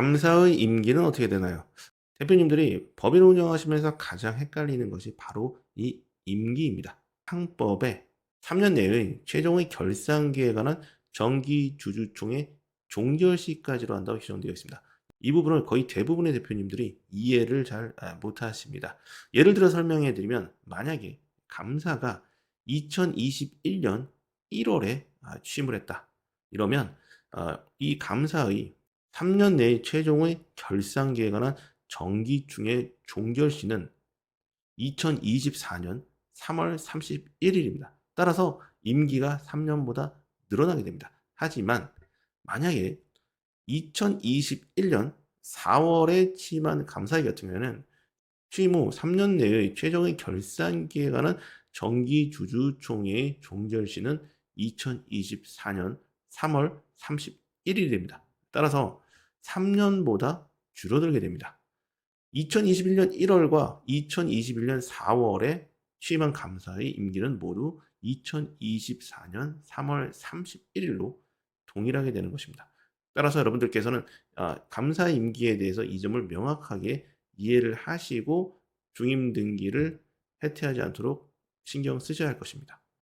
감사의 임기는 어떻게 되나요? 대표님들이 법인 운영하시면서 가장 헷갈리는 것이 바로 이 임기입니다. 상법에 3년 내의 최종의 결산기에 관한 정기주주총회 종결 시까지로 한다고 규정되어 있습니다. 이 부분을 거의 대부분의 대표님들이 이해를 잘 아, 못하십니다. 예를 들어 설명해 드리면 만약에 감사가 2021년 1월에 아, 취임을 했다. 이러면 어, 이 감사의 3년 내의 최종의 결산 기에 관한 정기중의 종결시는 2024년 3월 31일입니다. 따라서 임기가 3년보다 늘어나게 됩니다. 하지만 만약에 2021년 4월에 취임한 감사위 같은 경우에는 취임 후 3년 내의 최종의 결산기에 관한 정기주주총회의 종결시는 2024년 3월 31일이 됩니다. 따라서 3년보다 줄어들게 됩니다. 2021년 1월과 2021년 4월에 취임한 감사의 임기는 모두 2024년 3월 31일로 동일하게 되는 것입니다. 따라서 여러분들께서는 아, 감사 임기에 대해서 이 점을 명확하게 이해를 하시고 중임 등기를 해태하지 않도록 신경 쓰셔야 할 것입니다.